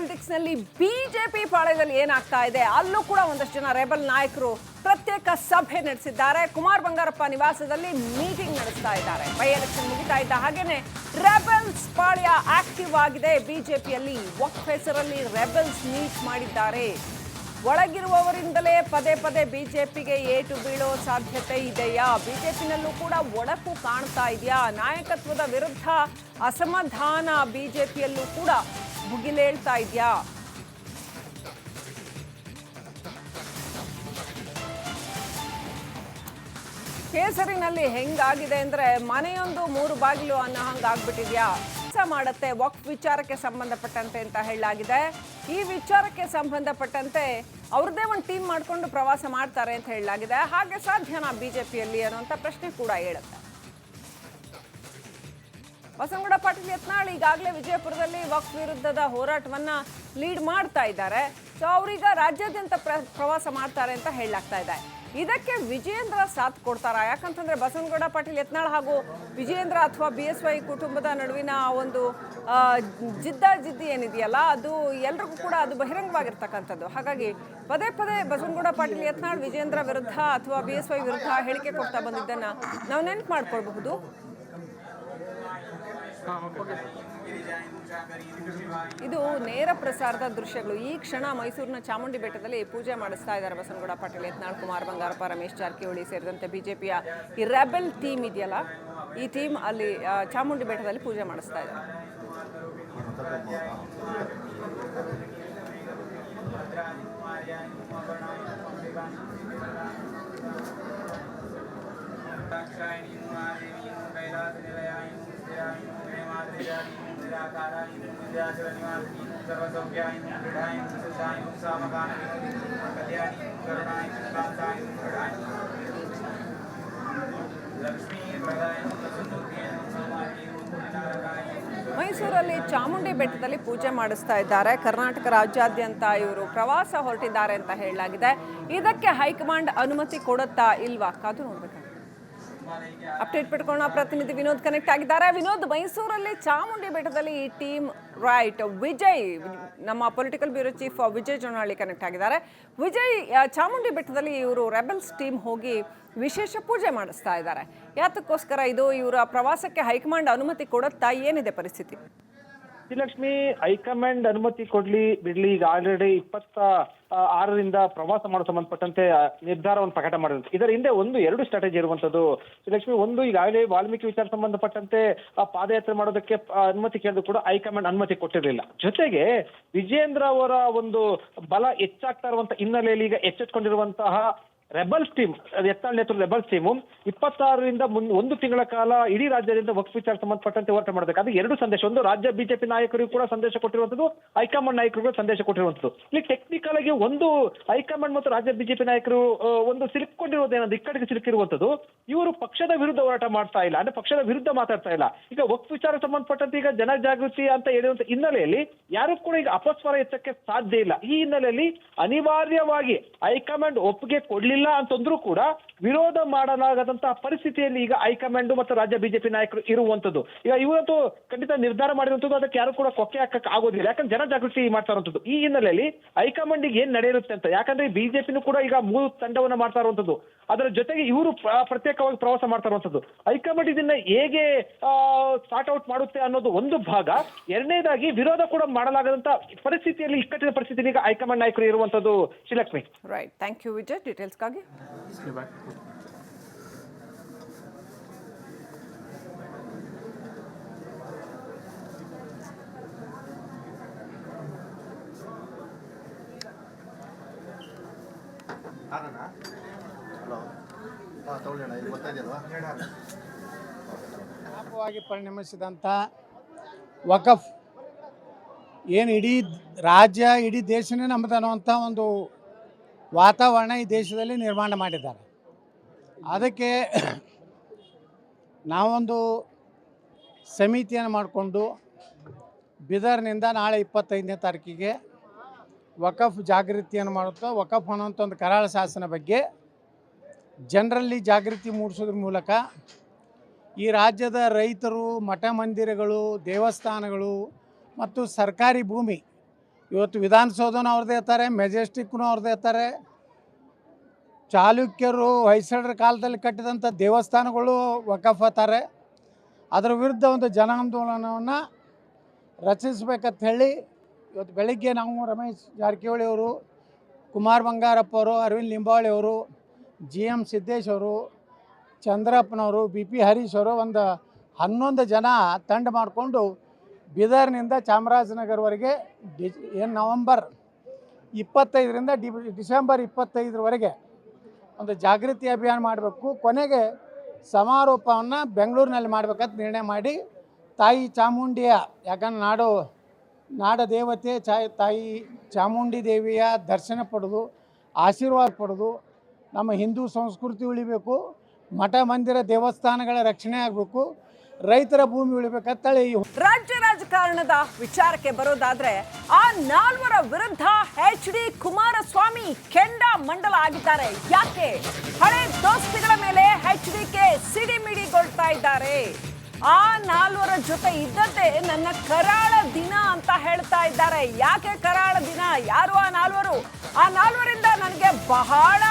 ಪಾಲಿಟಿಕ್ಸ್ನಲ್ಲಿ BJP ಪಾಳ್ಯದಲ್ಲಿ ಏನಾಗ್ತಾ ಇದೆ? ಅಲ್ಲೂ ಕೂಡ ಒಂದಷ್ಟು ಜನ ರೆಬಲ್ ನಾಯಕರು ಪ್ರತ್ಯೇಕ ಸಭೆ ನಡೆಸಿದ್ದಾರೆ. ಕುಮಾರ್ ಬಂಗಾರಪ್ಪ ನಿವಾಸದಲ್ಲಿ ಮೀಟಿಂಗ್ ನಡೆಸ್ತಾ ಇದ್ದಾರೆ. ಬೈ ಎಲೆಕ್ಷನ್ ಮುಗಿತಾ ಇದ್ದ ಹಾಗೇನೆ ರೆಬಲ್ಸ್ ಪಾಳ್ಯ ಆಕ್ಟಿವ್ ಆಗಿದೆ. ಬಿಜೆಪಿಯಲ್ಲಿ ಒಕ್ಕ ಹೆಸರಲ್ಲಿ ರೆಬಲ್ಸ್ ಮೀಟ್ ಮಾಡಿದ್ದಾರೆ. ಒಳಗಿರುವವರಿಂದಲೇ ಪದೇ ಪದೇ ಬಿಜೆಪಿಗೆ ಏಟು ಬೀಳೋ ಸಾಧ್ಯತೆ ಇದೆಯಾ? ಬಿಜೆಪಿನಲ್ಲೂ ಕೂಡ ಒಡಕು ಕಾಣ್ತಾ ಇದೆಯಾ? ನಾಯಕತ್ವದ ವಿರುದ್ಧ ಅಸಮಾಧಾನ ಬಿಜೆಪಿಯಲ್ಲೂ ಕೂಡ ಭುಗಿಲೇಳ್ತಾ ಇದೆಯಾ? ಕೇಸರಿನಲ್ಲಿ ಹೆಂಗಾಗಿದೆ ಅಂದ್ರೆ ಮನೆಯೊಂದು ಮೂರು ಬಾಗಿಲು ಅನ್ನೋ ಹಂಗಾಗ್ಬಿಟ್ಟಿದ್ಯಾ ಕೆಲಸ ಮಾಡುತ್ತೆ, ವಕ್ಫ್ ವಿಚಾರಕ್ಕೆ ಸಂಬಂಧಪಟ್ಟಂತೆ ಅಂತ ಹೇಳಲಾಗಿದೆ. ಈ ವಿಚಾರಕ್ಕೆ ಸಂಬಂಧಪಟ್ಟಂತೆ ಅವ್ರದ್ದೇ ಒಂದು ಟೀಮ್ ಮಾಡಿಕೊಂಡು ಪ್ರವಾಸ ಮಾಡ್ತಾರೆ ಅಂತ ಹೇಳಲಾಗಿದೆ. ಹಾಗೆ ಸಾಧ್ಯನಾ ಬಿಜೆಪಿಯಲ್ಲಿ ಅನ್ನುವಂಥ ಪ್ರಶ್ನೆ ಕೂಡ ಹೇಳುತ್ತೆ ಬಸವನಗೌಡ ಪಾಟೀಲ್ ಯತ್ನಾಳ್ ಈಗಾಗಲೇ ವಿಜಯಪುರದಲ್ಲಿ ವಕ್ಫ್ ವಿರುದ್ಧದ ಹೋರಾಟವನ್ನ ಲೀಡ್ ಮಾಡ್ತಾ ಇದ್ದಾರೆ. ಸೊ ಅವರೀಗ ರಾಜ್ಯಾದ್ಯಂತ ಪ್ರ- ಪ್ರವಾಸ ಮಾಡ್ತಾರೆ ಅಂತ ಹೇಳಲಾಗ್ತಾ ಇದೆ. ಇದಕ್ಕೆ ವಿಜಯೇಂದ್ರ ಸಾಥ್ ಕೊಡ್ತಾರ? ಯಾಕಂತಂದ್ರೆ ಬಸವನಗೌಡ ಪಾಟೀಲ್ ಯತ್ನಾಳ್ ಹಾಗೂ ವಿಜಯೇಂದ್ರ ಅಥವಾ ಬಿ ಎಸ್ ವೈ ಕುಟುಂಬದ ನಡುವಿನ ಒಂದು ಜಿದ್ದ ಜಿದ್ದಿ ಏನಿದೆಯಲ್ಲ, ಅದು ಎಲ್ರಿಗೂ ಕೂಡ ಅದು ಬಹಿರಂಗವಾಗಿರ್ತಕ್ಕಂಥದ್ದು. ಹಾಗಾಗಿ ಪದೇ ಪದೇ ಬಸವನಗೌಡ ಪಾಟೀಲ್ ಯತ್ನಾಳ್ ವಿಜಯೇಂದ್ರ ವಿರುದ್ಧ ಅಥವಾ ಬಿ ಎಸ್ ವೈ ವಿರುದ್ಧ ಹೇಳಿಕೆ ಕೊಡ್ತಾ ಬಂದಿದ್ದನ್ನ ನಾವು ನೆನಪು ಮಾಡ್ಕೊಳ್ಬಹುದು. ಇದು ನೇರ ಪ್ರಸಾರದ ದೃಶ್ಯಗಳು. ಈ ಕ್ಷಣ ಮೈಸೂರಿನ ಚಾಮುಂಡಿ ಬೆಟ್ಟದಲ್ಲಿ ಪೂಜೆ ಮಾಡಿಸ್ತಾ ಇದ್ದಾರೆ ಬಸನಗೌಡ ಪಾಟೀಲ್ ಯತ್ನಾಳ್ ಕುಮಾರ್ ಬಂಗಾರಪ್ಪ ರಮೇಶ್ ಜಾರಕಿಹೊಳಿ ಸೇರಿದಂತೆ ಬಿಜೆಪಿಯ ಈ ರೆಬೆಲ್ ಟೀಮ್ ಇದೆಯಲ್ಲ ಈ ಟೀಮ್ ಅಲ್ಲಿ ಚಾಮುಂಡಿ ಬೆಟ್ಟದಲ್ಲಿ ಪೂಜೆ ಮಾಡಿಸ್ತಾ ಇದ್ದಾರೆ. ಮೈಸೂರಲ್ಲಿ ಚಾಮುಂಡಿ ಬೆಟ್ಟದಲ್ಲಿ ಪೂಜೆ ಮಾಡಿಸ್ತಾ ಇದ್ದಾರೆ. ಕರ್ನಾಟಕ ರಾಜ್ಯಾದ್ಯಂತ ಇವರು ಪ್ರವಾಸ ಹೊರಟಿದ್ದಾರೆ ಅಂತ ಹೇಳಲಾಗಿದೆ. ಇದಕ್ಕೆ ಹೈಕಮಾಂಡ್ ಅನುಮತಿ ಕೊಡುತ್ತಾ ಇಲ್ವಾ? ಕಾದು ನೋಡ್ಬೇಕು ಅಪ್ಡೇಟ್ ಪಡ್ಕೊಳ್ಳೋಣ. ಪ್ರತಿನಿಧಿ ವಿನೋದ್ ಕನೆಕ್ಟ್ ಆಗಿದ್ದಾರೆ. ವಿನೋದ್, ಮೈಸೂರಲ್ಲಿ ಚಾಮುಂಡಿ ಬೆಟ್ಟದಲ್ಲಿ ಈ ಟೀಮ್ ರೈಟ್ ವಿಜಯ್, ನಮ್ಮ political bureau chief Vijay Jonali connect ಆಗಿದ್ದಾರೆ. ವಿಜಯ್ ಚಾಮುಂಡಿ ಬೆಟ್ಟದಲ್ಲಿ ಇವರು ರೆಬಲ್ಸ್ ಟೀಮ್ ಹೋಗಿ ವಿಶೇಷ ಪೂಜೆ ಮಾಡಿಸ್ತಾ ಇದ್ದಾರೆ. ಯಾತಕ್ಕೋಸ್ಕರ ಇದು ಇವರ ಪ್ರವಾಸಕ್ಕೆ ಹೈಕಮಾಂಡ್ ಅನುಮತಿ ಕೊಡುತ್ತಾ ಏನಿದೆ ಪರಿಸ್ಥಿತಿ? ಶ್ರೀಲಕ್ಷ್ಮಿ ಹೈಕಮಾಂಡ್ ಅನುಮತಿ ಕೊಡ್ಲಿ ಬಿಡ್ಲಿ. ಈಗ ಆಲ್ರೆಡಿ ಇಪ್ಪತ್ತ ಆರರಿಂದ ಪ್ರವಾಸ ಮಾಡೋ ಸಂಬಂಧಪಟ್ಟಂತೆ ನಿರ್ಧಾರವನ್ನು ಪ್ರಕಟ ಮಾಡಿದ್ರು. ಇದರ ಹಿಂದೆ ಒಂದು ಎರಡು ಸ್ಟ್ರಾಟಜಿ ಇರುವಂತದ್ದು ಶ್ರೀಲಕ್ಷ್ಮಿ ಒಂದು ಈಗಾಗಲೇ ವಾಲ್ಮೀಕಿ ವಿಚಾರ ಸಂಬಂಧಪಟ್ಟಂತೆ ಆ, ಪಾದಯಾತ್ರೆ ಮಾಡೋದಕ್ಕೆ ಅನುಮತಿ ಕೇಳಿದ್ರು ಕೂಡ ಹೈಕಮಾಂಡ್ ಅನುಮತಿ ಕೊಟ್ಟಿರಲಿಲ್ಲ. ಜೊತೆಗೆ ವಿಜೇಂದ್ರ ಅವರ ಒಂದು ಬಲ ಹೆಚ್ಚಾಗ್ತಾ ಇರುವಂತ ಹಿನ್ನೆಲೆಯಲ್ಲಿ ಈಗ ಎಚ್ಚೆತ್ಕೊಂಡಿರುವಂತಹ ರೆಬಲ್ಸ್ ಟೀಮ್ ಎತ್ತಾಳ್ ನೇತೃತ್ವದ ರೆಬಲ್ಸ್ ಟೀಮು ಇಪ್ಪತ್ತಾರರಿಂದ ಒಂದು ತಿಂಗಳ ಕಾಲ ಇಡೀ ರಾಜ್ಯದಿಂದ ವಕ್ಫ್ ವಿಚಾರ ಸಂಬಂಧಪಟ್ಟಂತೆ ಹೋರಾಟ ಮಾಡಬೇಕು. ಅದು ಎರಡು ಸಂದೇಶ, ಒಂದು ರಾಜ್ಯ ಬಿಜೆಪಿ ನಾಯಕರಿಗೂ ಕೂಡ ಸಂದೇಶ ಕೊಟ್ಟಿರುವಂತದ್ದು ಹೈಕಮಾಂಡ್ ನಾಯಕರಿಗೂ ಸಂದೇಶ ಕೊಟ್ಟಿರುವಂತದ್ದು ಇಲ್ಲಿ ಟೆಕ್ನಿಕಲ್ ಆಗಿ ಒಂದು ಹೈಕಮಾಂಡ್ ಮತ್ತು ರಾಜ್ಯ ಬಿಜೆಪಿ ನಾಯಕರು ಒಂದು ಸಿಲುಕೊಂಡಿರುವುದು ಏನಂದ್ರೆ ಇಕ್ಕಟ್ಟಿಗೆ ಸಿಲುಕಿರುವಂತದ್ದು ಇವರು ಪಕ್ಷದ ವಿರುದ್ಧ ಹೋರಾಟ ಮಾಡ್ತಾ ಇಲ್ಲ, ಅಂದ್ರೆ ಪಕ್ಷದ ವಿರುದ್ಧ ಮಾತಾಡ್ತಾ ಇಲ್ಲ. ಈಗ ವಕ್ಫ್ ವಿಚಾರ ಸಂಬಂಧಪಟ್ಟಂತೆ ಈಗ ಜನ ಜಾಗೃತಿ ಅಂತ ಹೇಳುವಂತ ಹಿನ್ನೆಲೆಯಲ್ಲಿ ಯಾರು ಕೂಡ ಈಗ ಅಪಸ್ವರ ಎತ್ತಕ್ಕೆ ಸಾಧ್ಯ ಇಲ್ಲ. ಈ ಹಿನ್ನೆಲೆಯಲ್ಲಿ ಅನಿವಾರ್ಯವಾಗಿ ಹೈಕಮಾಂಡ್ ಒಪ್ಪಿಗೆ ಕೊಡ್ಲಿಲ್ಲ ಅಂತಂದ್ರೂ ಕೂಡ ವಿರೋಧ ಮಾಡಲಾಗದಂತಹ ಪರಿಸ್ಥಿತಿಯಲ್ಲಿ ಈಗ ಹೈಕಮಾಂಡ್ ಮತ್ತು ರಾಜ್ಯ ಬಿಜೆಪಿ ನಾಯಕರು ಇರುವಂತದ್ದು. ಈಗ ಇವತ್ತು ಖಂಡಿತ ನಿರ್ಧಾರ ಮಾಡಿರುವಂತದ್ದು, ಅದಕ್ಕೆ ಯಾರು ಕೂಡ ಕೊಕ್ಕೆ ಹಾಕಕ್ ಆಗೋದಿಲ್ಲ. ಯಾಕಂದ್ರೆ ಜನ ಜಾಗೃತಿ ಮಾಡ್ತಾ ಇರುವಂತದ್ದು ಈ ಹಿನ್ನೆಲೆಯಲ್ಲಿ ಹೈಕಮಾಂಡ್ ಏನ್ ನಡೆಯುತ್ತೆ ಅಂತ. ಯಾಕಂದ್ರೆ ಬಿಜೆಪಿನೂ ಕೂಡ ಈಗ ಮೂರು ತಂಡವನ್ನ ಮಾಡ್ತಾ ಇರುವಂತದ್ದು. ಅದರ ಜೊತೆಗೆ ಇವರು ಪ್ರತ್ಯೇಕವಾಗಿ ಪ್ರವಾಸ ಮಾಡ್ತಾ ಇರುವಂತದ್ದು. ಹೈಕಮಾಂಡ್ ಇದನ್ನ ಹೇಗೆ ಸ್ಟಾರ್ಟ್ ಔಟ್ ಮಾಡುತ್ತೆ ಅನ್ನೋದು ಒಂದು ಭಾಗ. ಎರಡನೇದಾಗಿ ವಿರೋಧ ಕೂಡ ಮಾಡಲಾಗದಂತ ಪರಿಸ್ಥಿತಿಯಲ್ಲಿ ಇಕ್ಕಟ್ಟಿನ ಪರಿಸ್ಥಿತಿಯಲ್ಲಿ ಈಗ ಹೈಕಮಾಂಡ್ ನಾಯಕರು ಇರುವಂತದ್ದು Shrilakshmi. Right thank you Vijay. ಡೀಟೇಲ್ಸ್ಗಾಗಿ don't hello ಶಾಪವಾಗಿ ಪರಿಣಮಿಸಿದಂಥ ವಕಫ್ ಏನು ಇಡೀ ರಾಜ್ಯ, ಇಡೀ ದೇಶನೇ ನಮ್ಮದು ಅನ್ನುವಂಥ ಒಂದು ವಾತಾವರಣ ಈ ದೇಶದಲ್ಲಿ ನಿರ್ಮಾಣ ಮಾಡಿದ್ದಾರೆ. ಅದಕ್ಕೆ ನಾವೊಂದು ಸಮಿತಿಯನ್ನು ಮಾಡಿಕೊಂಡು ಬಿದರ್ನಿಂದ ನಾಳೆ ಇಪ್ಪತ್ತೈದನೇ ತಾರೀಕಿಗೆ ವಕಫ್ ಜಾಗೃತಿಯನ್ನು ಮಾಡುತ್ತಾ, ವಕಫ್ ಅನ್ನುವಂಥ ಒಂದು ಕರಾಳ ಶಾಸನ ಬಗ್ಗೆ ಜನರಲ್ಲಿ ಜಾಗೃತಿ ಮೂಡಿಸೋದ್ರ ಮೂಲಕ ಈ ರಾಜ್ಯದ ರೈತರು, ಮಠ ಮಂದಿರಗಳು, ದೇವಸ್ಥಾನಗಳು ಮತ್ತು ಸರ್ಕಾರಿ ಭೂಮಿ, ಇವತ್ತು ವಿಧಾನಸೌಧನೂ ಅವ್ರದ್ದೇ ಇರ್ತಾರೆ, ಮೆಜೆಸ್ಟಿಕ್ನು ಅವ್ರದ್ದೇ ಇರ್ತಾರೆ. ಚಾಲುಕ್ಯರು ಹೊಯ್ಸಳರ ಕಾಲದಲ್ಲಿ ಕಟ್ಟಿದಂಥ ದೇವಸ್ಥಾನಗಳು ವಕಫ್ ಆತಾರೆ ಅದರ ವಿರುದ್ಧ ಒಂದು ಜನಾಂದೋಲನವನ್ನು ರಚಿಸ್ಬೇಕಂತ ಹೇಳಿ ಇವತ್ತು ಬೆಳಿಗ್ಗೆ ನಾವು ರಮೇಶ್ ಜಾರಕಿಹೊಳಿ ಅವರು, ಕುಮಾರ್ ಬಂಗಾರಪ್ಪ ಅವರು, ಅರವಿಂದ್ ಲಿಂಬಾವಳಿ ಅವರು ಜಿ ಎಂ ಸಿದ್ದೇಶ್ ಅವರು ಚಂದ್ರಪ್ಪನವರು, ಬಿ ಪಿ ಹರೀಶ್ ಅವರು ಒಂದು ಹನ್ನೊಂದು ಜನ ತಂಡ ಮಾಡಿಕೊಂಡು ಬೀದರ್ನಿಂದ ಚಾಮರಾಜನಗರವರೆಗೆ ಡಿ ಏನು ನವಂಬರ್ ಇಪ್ಪತ್ತೈದರಿಂದ ಡಿ ಡಿಸೆಂಬರ್ ಇಪ್ಪತ್ತೈದರವರೆಗೆ ಒಂದು ಜಾಗೃತಿ ಅಭಿಯಾನ ಮಾಡಬೇಕು. ಕೊನೆಗೆ ಸಮಾರೋಪವನ್ನು ಬೆಂಗಳೂರಿನಲ್ಲಿ ಮಾಡಬೇಕಂತ ನಿರ್ಣಯ ಮಾಡಿ ತಾಯಿ ಚಾಮುಂಡಿಯ, ಯಾಕಂದ್ರೆ ನಾಡು ನಾಡ ದೇವತೆ ಚಾ ತಾಯಿ ಚಾಮುಂಡಿ ದೇವಿಯ ದರ್ಶನ ಪಡೆದು, ಆಶೀರ್ವಾದ ಪಡೆದು ನಮ್ಮ ಹಿಂದೂ ಸಂಸ್ಕೃತಿ ಉಳಿಬೇಕು, ಮಠ, ಮಂದಿರ, ದೇವಸ್ಥಾನಗಳ ರಕ್ಷಣೆ ಆಗಬೇಕು, ರೈತರ ಭೂಮಿ ಉಳಿಬೇಕಂತೇಳಿ ಈ ರಾಜ್ಯ ರಾಜಕಾರಣದ ವಿಚಾರಕ್ಕೆ ಬರೋದಾದ್ರೆ ಆ ನಾಲ್ವರ ವಿರುದ್ಧ ಎಚ್ ಡಿ ಕುಮಾರಸ್ವಾಮಿ ಕೆಂಡ ಮಂಡಲ ಆಗಿದ್ದಾರೆ. ಯಾಕೆ? ಹಳೆ ದೋಸ್ತಿಗಳ ಮೇಲೆ ಎಚ್ ಡಿ ಕೆ ಸಿಡಿಮಿಡಿಗೊಳ್ತಾ ಇದ್ದಾರೆ. ಆ ನಾಲ್ವರ ಜೊತೆ ಇದ್ದದ್ದೇ ನನ್ನ ಕರಾಳ ದಿನ ಅಂತ ಹೇಳ್ತಾ ಇದ್ದಾರೆ. ಯಾಕೆ ಕರಾಳ ದಿನ? ಯಾರು ಆ ನಾಲ್ವರು? ಆ ನಾಲ್ವರಿಂದ ನನಗೆ ಬಹಳ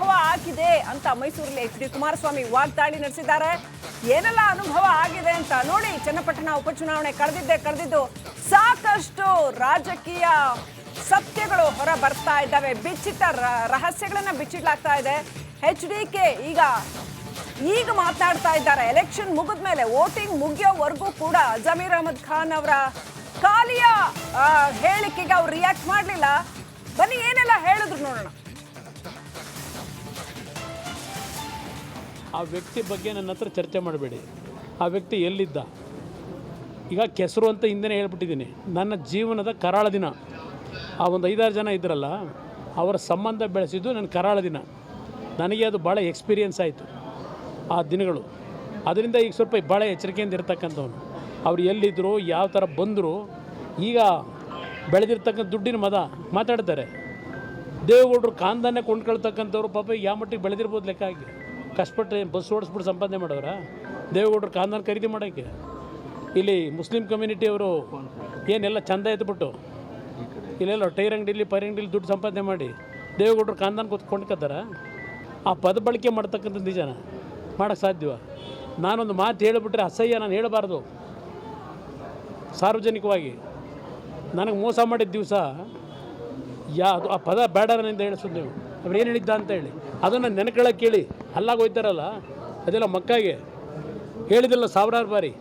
ಅನುಭವ ಆಗಿದೆ ಅಂತ ಮೈಸೂರಲ್ಲಿ ಎಚ್ ಡಿ ಕುಮಾರಸ್ವಾಮಿ ವಾಗ್ದಾಳಿ ನಡೆಸಿದ್ದಾರೆ. ಏನೆಲ್ಲ ಅನುಭವ ಆಗಿದೆ ಅಂತ ನೋಡಿ ಚನ್ನಪಟ್ಟಣ ಉಪಚುನಾವಣೆ ಕಳೆದಿದ್ದೆ ಕಳೆದಿದ್ದು ಸಾಕಷ್ಟು ರಾಜಕೀಯ ಸತ್ಯಗಳು ಹೊರ ಬರ್ತಾ ಇದ್ದಾವೆ. ಬಿಚ್ಚಿಟ್ಟ ರಹಸ್ಯಗಳನ್ನ ಬಿಚ್ಚಿಡ್ಲಾಗ್ತಾ ಇದೆ. ಎಚ್ ಡಿ ಕೆ ಈಗ ಈಗ ಮಾತಾಡ್ತಾ ಇದ್ದಾರೆ. ಎಲೆಕ್ಷನ್ ಮುಗಿದ ಮೇಲೆ ವೋಟಿಂಗ್ ಮುಗಿಯೋವರೆಗೂ ಕೂಡ ಜಮೀರ್ ಅಹಮದ್ ಖಾನ್ ಅವರ ಖಾಲಿಯ ಹೇಳಿಕೆಗೆ ಅವ್ರು ರಿಯಾಕ್ಟ್ ಮಾಡಲಿಲ್ಲ. ಬನ್ನಿ ಏನೆಲ್ಲ ಹೇಳಿದ್ರು ನೋಡೋಣ. ಆ ವ್ಯಕ್ತಿ ಬಗ್ಗೆ ನನ್ನ ಹತ್ರ ಚರ್ಚೆ ಮಾಡಬೇಡಿ. ಆ ವ್ಯಕ್ತಿ ಎಲ್ಲಿದ್ದ? ಈಗ ಕೆಸರು ಅಂತ ಹಿಂದೆ ಹೇಳ್ಬಿಟ್ಟಿದ್ದೀನಿ. ನನ್ನ ಜೀವನದ ಕರಾಳ ದಿನ. ಆ ಒಂದು ಐದಾರು ಜನ ಇದ್ರಲ್ಲ, ಅವರ ಸಂಬಂಧ ಬೆಳೆಸಿದ್ದು ನನ್ನ ಕರಾಳ ದಿನ. ನನಗೆ ಅದು ಭಾಳ ಎಕ್ಸ್ಪೀರಿಯನ್ಸ್ ಆಯಿತು ಆ ದಿನಗಳು. ಅದರಿಂದ ಈಗ ಸ್ವಲ್ಪ ಭಾಳ ಎಚ್ಚರಿಕೆಯಿಂದ ಇರ್ತಕ್ಕಂಥವ್ನು. ಅವ್ರು ಎಲ್ಲಿದ್ದರು ಯಾವ ಥರ ಬಂದರು, ಈಗ ಬೆಳೆದಿರ್ತಕ್ಕಂಥ ದುಡ್ಡಿನ ಮದ ಮಾತಾಡ್ತಾರೆ. ದೇವೇಗೌಡರು ಕಾಂದಾನೆ ಕೊಂಡ್ಕೊಳ್ತಕ್ಕಂಥವ್ರು ಪಾಪ, ಯಾವ ಮಟ್ಟಿಗೆ ಬೆಳೆದಿರ್ಬೋದು ಲೆಕ್ಕ ಹಾಕಿ ಕಷ್ಟಪಟ್ಟು ಬಸ್ ಓಡಿಸ್ಬಿಟ್ಟು ಸಂಪಾದನೆ ಮಾಡೋರ? ದೇವೇಗೌಡರು ಕಾನೂನು ಖರೀದಿ ಮಾಡೋಕ್ಕೆ? ಇಲ್ಲಿ ಮುಸ್ಲಿಂ ಕಮ್ಯುನಿಟಿಯವರು ಏನೆಲ್ಲ ಚಂದ ಎದ್ಬಿಟ್ಟು ಇಲ್ಲೆಲ್ಲ ಟೈರ್ ಅಂಗಡಿಲಿ, ಪೈರ್ ಅಂಗಡಿಲಿ ದುಡ್ಡು ಸಂಪಾದನೆ ಮಾಡಿ ದೇವೇಗೌಡರು ಕಾನೂನು ಕೂತ್ ಕೊಂಡ್ಕೊತಾರ ಆ ಪದ ಬಳಕೆ ಮಾಡ್ತಕ್ಕಂಥ ನಿಜನ? ಮಾಡೋಕ್ಕೆ ಸಾಧ್ಯವ? ನಾನೊಂದು ಮಾತು ಹೇಳಿಬಿಟ್ರೆ ಅಸಹ್ಯ, ನಾನು ಹೇಳಬಾರ್ದು. ಸಾರ್ವಜನಿಕವಾಗಿ. ನನಗೆ ಮೋಸ ಮಾಡಿದ ದಿವಸ ಯಾವುದು ಆ ಪದ ಬೇಡರನಿಂದ ಹೇಳಿಸೋದು ನೀವು. ಅವ್ರು ಏನು ಹೇಳಿದ್ದ ಅಂತ ಹೇಳಿ. ಅದನ್ನು ನೆನಕೊಳ್ಳೋಕೆ ಕೇಳಿ. ಅಲ್ಲಾಗಿ ಹೋಯ್ತಾರಲ್ಲ ಅದೆಲ್ಲ ಮಕ್ಕಾಗೆ. ಹೇಳಿದಿಲ್ಲ ಸಾವಿರಾರು ಬಾರಿ.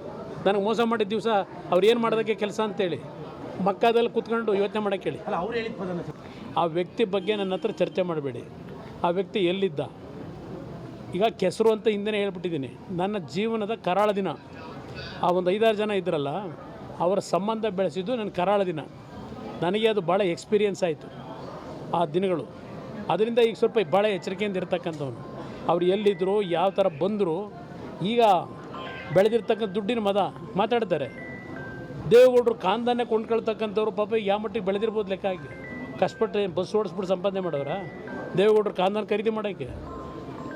ನನಗೆ ಮೋಸ ಮಾಡಿದ ದಿವಸ ಅವ್ರು ಏನು ಮಾಡೋದಕ್ಕೆ ಕೆಲಸ ಅಂತೇಳಿ ಮಕ್ಕಾದಲ್ಲಿ ಕೂತ್ಕೊಂಡು ಯೋಚನೆ ಮಾಡೋಕೆ ಹೇಳಿ ಅಲ್ಲ ಅವ್ರು ಸರ್. ಆ ವ್ಯಕ್ತಿ ಬಗ್ಗೆ ನನ್ನ ಹತ್ರ ಚರ್ಚೆ ಮಾಡಬೇಡಿ. ಆ ವ್ಯಕ್ತಿ ಎಲ್ಲಿದ್ದ? ಈಗ ಕೆಸರು ಅಂತ ಹಿಂದೆ ಹೇಳ್ಬಿಟ್ಟಿದ್ದೀನಿ. ನನ್ನ ಜೀವನದ ಕರಾಳ ದಿನ. ಆ ಒಂದು ಐದಾರು ಜನ ಇದ್ರಲ್ಲ ಅವರ ಸಂಬಂಧ ಬೆಳೆಸಿದ್ದು ನನ್ನ ಕರಾಳ ದಿನ. ನನಗೆ ಅದು ಭಾಳ ಎಕ್ಸ್ಪೀರಿಯನ್ಸ್ ಆಯಿತು. ಆ ದಿನಗಳು. ಅದರಿಂದ ಈಗ ಸ್ವಲ್ಪ ಭಾಳ ಎಚ್ಚರಿಕೆಯಿಂದ ಇರ್ತಕ್ಕಂಥವ್ನು ಅವ್ರು ಎಲ್ಲಿದ್ದರು ಯಾವ ಥರ ಬಂದರು, ಈಗ ಬೆಳೆದಿರ್ತಕ್ಕಂಥ ದುಡ್ಡಿನ ಮದ ಮಾತಾಡ್ತಾರೆ. ದೇವೇಗೌಡರು ಕಾಂದಾನೆ ಕೊಂಡ್ಕೊಳ್ತಕ್ಕಂಥವ್ರು ಪಾಪ ಯಾವ ಮಟ್ಟಿಗೆ ಬೆಳೆದಿರ್ಬೋದು ಲೆಕ್ಕ ಹಾಕಿ ಕಷ್ಟಪಟ್ಟು ಬಸ್ ಓಡಿಸ್ಬಿಟ್ಟು ಸಂಪಾದನೆ ಮಾಡೋರ? ದೇವೇಗೌಡರು ಕಾಂದಾನ ಖರೀದಿ ಮಾಡೋಕ್ಕೆ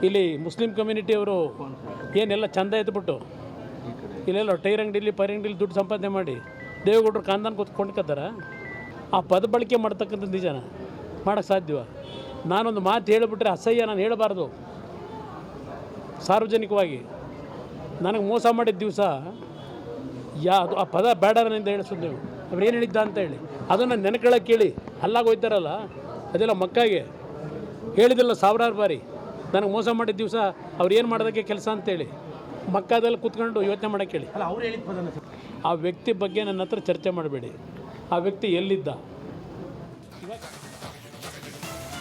ಇಲ್ಲಿ ಮುಸ್ಲಿಂ ಕಮ್ಯುನಿಟಿಯವರು ಏನೆಲ್ಲ ಚಂದ ಎತ್ಬಿಟ್ಟು, ಇಲ್ಲೆಲ್ಲ ಟೈರ್ ಅಂಗಡಿಲಿ, ಪೈರ್ ಅಂಗಡಿಲಿ ದುಡ್ಡು ಸಂಪಾದನೆ ಮಾಡಿ ದೇವೇಗೌಡರು ಕಾಂದಾನ ಕೂತ್ ಕೊಂಡ್ಕೊತಾರ? ಆ ಪದ ಬಳಕೆ ಮಾಡ್ತಕ್ಕಂಥ ನಿಜನ? ಮಾಡೋಕ್ಕೆ ಸಾಧ್ಯವ? ನಾನೊಂದು ಮಾತು ಹೇಳಿಬಿಟ್ರೆ ಅಸಹ್ಯ ನಾನು ಹೇಳಬಾರ್ದು. ಸಾರ್ವಜನಿಕವಾಗಿ. ನನಗೆ ಮೋಸ ಮಾಡಿದ ದಿವಸ ಯಾ ಅದು ಆ ಪದ ಬೇಡರನಿಂದ ಹೇಳಿಸೋದು ನೀವು. ಅವ್ರು ಏನು ಹೇಳಿದ್ದ ಅಂತ ಹೇಳಿ. ಅದನ್ನು ನೆನಕೊಳ್ಳೋಕೆ ಕೇಳಿ. ಹಲ್ಲಾಗಿ ಹೋಯ್ತಾರಲ್ಲ ಅದೆಲ್ಲ ಮಕ್ಕಾಗೆ. ಹೇಳಿದಿಲ್ಲ ಸಾವಿರಾರು ಬಾರಿ. ನನಗೆ ಮೋಸ ಮಾಡಿದ ದಿವಸ ಅವ್ರು ಏನು ಮಾಡೋದಕ್ಕೆ ಕೆಲಸ ಅಂತೇಳಿ ಮಕ್ಕದಲ್ಲಿ ಕೂತ್ಕೊಂಡು ಯೋಚನೆ ಮಾಡೋಕೆ ಹೇಳಿ ಅಲ್ಲ ಅವ್ರು ಹೇಳಿದ ಸರ್? ಆ ವ್ಯಕ್ತಿ ಬಗ್ಗೆ ನನ್ನ ಹತ್ರ ಚರ್ಚೆ ಮಾಡಬೇಡಿ. ಆ ವ್ಯಕ್ತಿ ಎಲ್ಲಿದ್ದ?